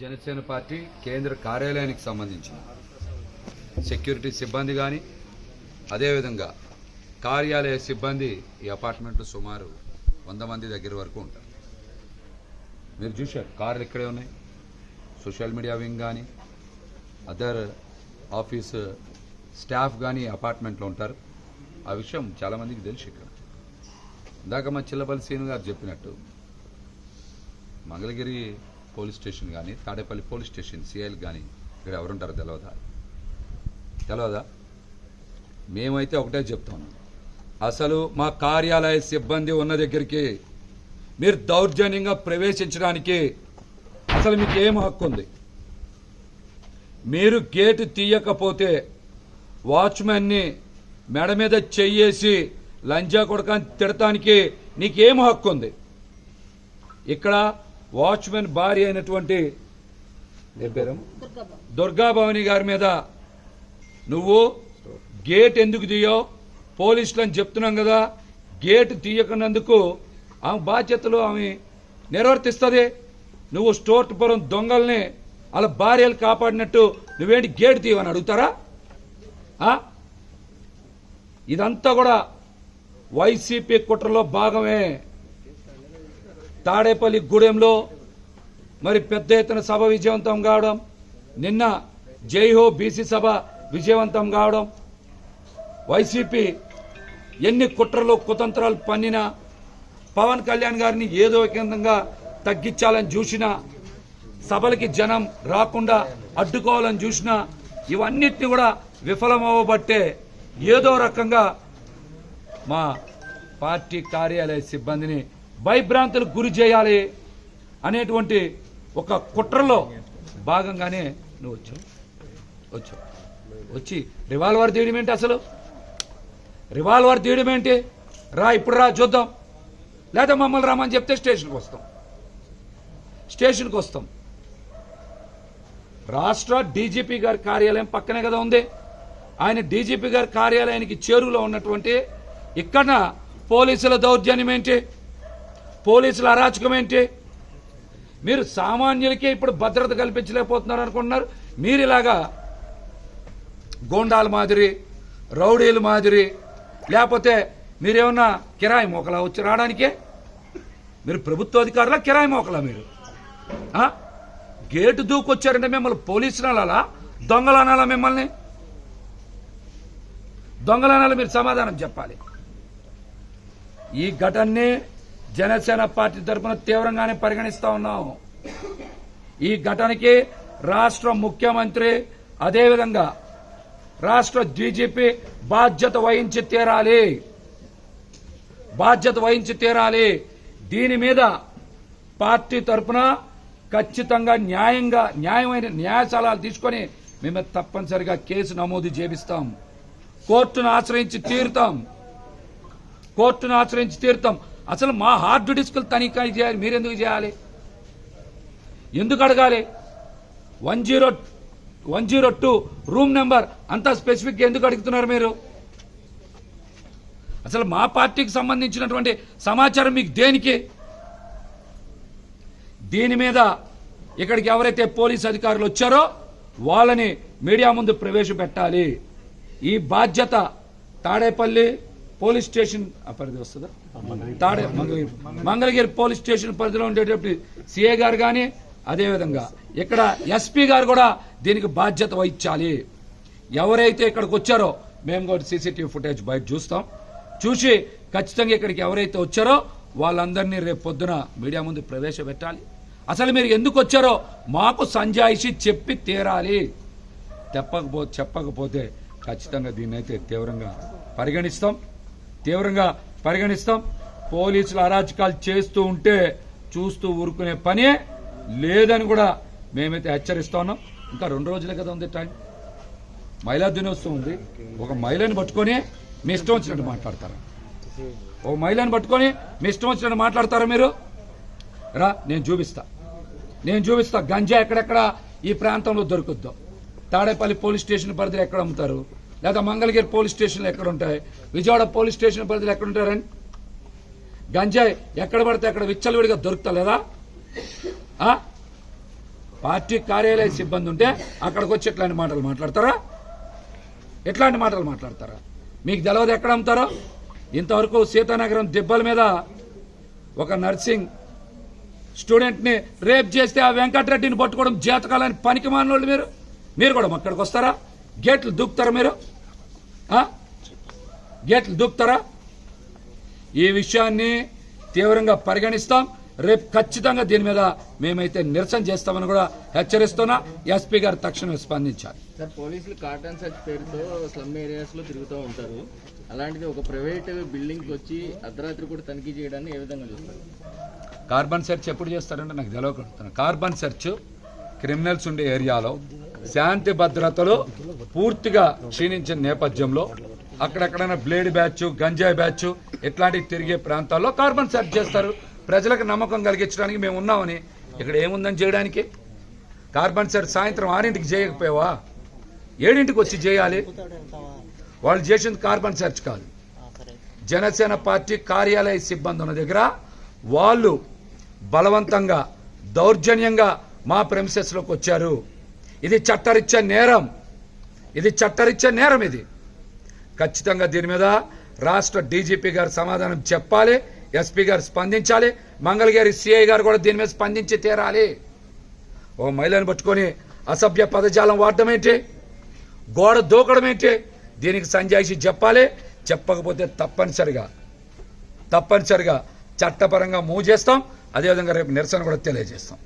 Janasena party కేంద్ర కార్యాలయానికి సంబంధించిన సెక్యూరిటీ సిబ్బంది కానీ అదేవిధంగా కార్యాలయ సిబ్బంది ఈ అపార్ట్మెంట్లో సుమారు వంద మంది దగ్గర వరకు ఉంటారు. మీరు చూశారు కార్లు ఇక్కడే ఉన్నాయి. సోషల్ మీడియా వింగ్ కానీ అదర్ ఆఫీస్ స్టాఫ్ కానీ అపార్ట్మెంట్లో ఉంటారు. ఆ విషయం చాలామందికి తెలుసు ఇక్కడ. ఇందాక మా చిల్లపల్లి సీను గారు చెప్పినట్టు మంగళగిరి పోలీస్ స్టేషన్ కానీ తాడేపల్లి పోలీస్ స్టేషన్ సిఐలు కానీ ఇక్కడ ఎవరుంటారో తెలియదా తెలియదా మేమైతే ఒకటే చెప్తాం. అసలు మా కార్యాలయ సిబ్బంది ఉన్న దగ్గరికి మీరు దౌర్జన్యంగా ప్రవేశించడానికి అసలు మీకు ఏం హక్కు ఉంది? మీరు గేటు తీయకపోతే వాచ్మెన్ని మెడ మీద చెయ్యేసి లంజా కొడకాన్ని తిడటానికి నీకేం హక్కు ఉంది? ఇక్కడ వాచ్మెన్ భార్య అయినటువంటి ఏ దుర్గాభవాని గారి మీద నువ్వు గేట్ ఎందుకు తీయో పోలీసులు అని చెప్తున్నాం కదా గేట్ తీయకున్నందుకు ఆమె బాధ్యతలు ఆమె నిర్వర్తిస్తుంది. నువ్వు స్టోర్పురం దొంగల్ని వాళ్ళ భార్యలు కాపాడినట్టు నువ్వేంటి గేట్ తీయమని అడుగుతారా? ఇదంతా కూడా వైసీపీ కుట్రలో భాగమే. తాడేపల్లి గూడెంలో మరి పెద్ద ఎత్తున సభ విజయవంతం కావడం నిన్న జైహో బీసీ సభ విజయవంతం కావడం వైసీపీ ఎన్ని కుట్రలు కుతంత్రాలు పన్నినా పవన్ కళ్యాణ్ గారిని ఏదో కేంద్రంగా తగ్గించాలని చూసినా సభలకి జనం రాకుండా అడ్డుకోవాలని చూసినా ఇవన్నిటిని కూడా విఫలమవ్వబట్టే ఏదో రకంగా మా పార్టీ కార్యాలయ సిబ్బందిని భయభ్రాంతులకు గురి చేయాలి అనేటువంటి ఒక కుట్రలో భాగంగానే నువ్వు వచ్చావు. వచ్చావు. వచ్చి రివాల్వర్ తీయడం ఏంటి అసలు? రివాల్వర్ తీయడం ఏంటి? రా ఇప్పుడు రా చూద్దాం. లేదా మమ్మల్ని రామని చెప్తే స్టేషన్కి వస్తాం. స్టేషన్కి వస్తాం. రాష్ట్ర డీజీపీ గారి కార్యాలయం పక్కనే కదా ఉంది. ఆయన డీజీపీ గారి కార్యాలయానికి చేరువలో ఉన్నటువంటి ఇక్కడ పోలీసుల దౌర్జన్యం ఏంటి? పోలీసుల అరాచకం ఏంటి? మీరు సామాన్యులకే ఇప్పుడు భద్రత కల్పించలేకపోతున్నారు అనుకుంటున్నారు. మీరు ఇలాగా గోండాల మాదిరి రౌడీల మాదిరి లేకపోతే మీరేమన్నా కిరాయి మోకలా వచ్చి రావడానికే? మీరు ప్రభుత్వ అధికారులా కిరాయి మోకలా మీరు? గేటు దూకొచ్చారంటే మిమ్మల్ని పోలీసులు అనాలా? దొంగలు అనాలా మిమ్మల్ని? దొంగలు అనాలా మీరు సమాధానం చెప్పాలి. ఈ ఘటన్నే జనసేన పార్టీ తరఫున తీవ్రంగానే పరిగణిస్తా ఉన్నాం. ఈ ఘటనకి రాష్ట్ర ముఖ్యమంత్రి అదేవిధంగా రాష్ట్ర డీజీపీ బాధ్యత వహించి తీరాలి. బాధ్యత వహించి తీరాలి. దీని మీద పార్టీ తరఫున ఖచ్చితంగా న్యాయంగా న్యాయమైన న్యాయశాలాలు తీసుకొని మేము తప్పనిసరిగా కేసు నమోదు చేపిస్తాం. కోర్టును ఆశ్రయించి తీరుతాం. కోర్టును ఆశ్రయించి తీరుతాం. అసలు మా హార్డ్ డిస్కులు తనిఖీ చేయాలి మీరెందుకు చేయాలి? ఎందుకు అడగాలి? One zero one zero two room number అంతా స్పెసిఫిక్గా ఎందుకు అడుగుతున్నారు మీరు? అసలు మా పార్టీకి సంబంధించినటువంటి సమాచారం మీకు దేనికి? దీని మీద ఇక్కడికి ఎవరైతే పోలీస్ అధికారులు వచ్చారో వాళ్ళని మీడియా ముందు ప్రవేశపెట్టాలి. ఈ బాధ్యత తాడేపల్లి పోలీస్ స్టేషన్ పరిధి వస్తుందా? తాడే మంగళగిరి. మంగళగిరి పోలీస్ స్టేషన్ పరిధిలో ఉండేటప్పుడు సిఏ గారు కానీ అదేవిధంగా ఇక్కడ ఎస్పీ గారు కూడా దీనికి బాధ్యత వహించాలి. ఎవరైతే ఇక్కడికి వచ్చారో మేము కూడా సీసీటీవీ ఫుటేజ్ బయట చూస్తాం. చూసి ఖచ్చితంగా ఇక్కడికి ఎవరైతే వచ్చారో వాళ్ళందరినీ రేపు పొద్దున మీడియా ముందు ప్రవేశపెట్టాలి. అసలు మీరు ఎందుకు వచ్చారో మాకు సంజాయిషి చెప్పి తీరాలి. చెప్పకపో చెప్పకపోతే ఖచ్చితంగా దీన్నైతే తీవ్రంగా పరిగణిస్తాం. తీవ్రంగా పరిగణిస్తాం. పోలీసులు అరాచకాలు చేస్తూ ఉంటే చూస్తూ ఊరుకునే పనే లేదని కూడా మేమైతే హెచ్చరిస్తా ఉన్నాం. ఇంకా రెండు రోజులే కదా ఉంది టైం. మహిళా దినోత్సవం ఉంది. ఒక మహిళని పట్టుకొని మీ ఇష్టం వచ్చినట్టు మాట్లాడతారా? ఒక మహిళని పట్టుకొని మీ ఇష్టం వచ్చినట్టు మాట్లాడతారా మీరు? రా నేను చూపిస్తా. నేను చూపిస్తా. గంజా ఎక్కడెక్కడ ఈ ప్రాంతంలో దొరుకుద్దో? తాడేపల్లి పోలీస్ స్టేషన్ పరిధిలో ఎక్కడ అమ్ముతారు? లేదా మంగళగిరి పోలీస్ స్టేషన్లు ఎక్కడ ఉంటాయి విజయవాడ పోలీస్ స్టేషన్ పరిధిలో ఎక్కడ ఉంటారండి గంజాయి ఎక్కడ పడితే అక్కడ విచ్చలవిడిగా దొరుకుతా లేదా? పార్టీ కార్యాలయ సిబ్బంది ఉంటే అక్కడికి వచ్చి ఇట్లాంటి మాటలు మాట్లాడతారా? ఎట్లాంటి మాటలు మాట్లాడతారా? మీకు తెలవదు ఎక్కడ అమ్ముతారో? ఇంతవరకు సీతానగరం దెబ్బల మీద ఒక నర్సింగ్ స్టూడెంట్ని రేప్ చేస్తే ఆ వెంకటరెడ్డిని పట్టుకోవడం జీతకాలని పనికి మానోళ్ళు మీరు. మీరు కూడా అక్కడికి వస్తారా? గేట్లు దూకుతారా మీరు? గేట్లు దూకుతారా? ఈ విషయాన్ని తీవ్రంగా పరిగణిస్తాం. రేపు ఖచ్చితంగా దీని మీద మేమైతే నిరసన చేస్తామని కూడా హెచ్చరిస్తున్నా. ఎస్పీ గారు తక్షణమే స్పందించాలి. సార్ పోలీసులు కార్టన్ సర్చ్ పేరుతో స్లమ్ ఏరియాస్లో తిరుగుతూ ఉంటారు. అలాంటిది ఒక ప్రైవేట్ బిల్డింగ్ వచ్చి అర్ధరాత్రి కూడా తనిఖీ చేయడాన్ని ఏ విధంగా చూస్తారు? కార్బన్ సెర్చ్ ఎప్పుడు చేస్తారంటే నాకు తెలియకుండా కార్బన్ సెర్చ్ క్రిమినల్స్ ఉండే ఏరియాలో శాంతి భద్రతలు పూర్తిగా క్షీణించిన నేపథ్యంలో అక్కడెక్కడైనా బ్లేడ్ బ్యాచ్ గంజాయి బ్యాచ్ ఇట్లాంటివి తిరిగే ప్రాంతాల్లో కార్బన్ సెర్చ్ చేస్తారు. ప్రజలకు నమ్మకం కలిగించడానికి మేము ఉన్నామని. ఇక్కడ ఏముందని చేయడానికి? కార్బన్ సెర్చ్ సాయంత్రం ఆరింటికి చేయకపోయావా? ఏడింటికి వచ్చి చేయాలి. వాళ్ళు చేసింది కార్బన్ సెర్చ్ కాదు. జనసేన పార్టీ కార్యాలయ సిబ్బంది ఉన్న దగ్గర వాళ్ళు బలవంతంగా దౌర్జన్యంగా మా ప్రెమిసెస్లోకి వచ్చారు. ఇది చట్టరిచ్చే నేరం. ఇది చట్టరిచ్చే నేరం ఇది. ఖచ్చితంగా దీని మీద రాష్ట్ర డీజీపీ గారు సమాధానం చెప్పాలి ఎస్పీ గారు స్పందించాలి మంగళగిరి సిఐ గారు కూడా దీని మీద స్పందించి తీరాలి. ఓ మహిళను పట్టుకొని అసభ్య పదజాలం వాడడం ఏంటి? గోడ దూకడం ఏంటి? దీనికి సంజాయిషి చెప్పాలి చెప్పకపోతే తప్పనిసరిగా తప్పనిసరిగా చట్టపరంగా మూవ్ చేస్తాం అదేవిధంగా రేపు నిరసన కూడా తెలియజేస్తాం.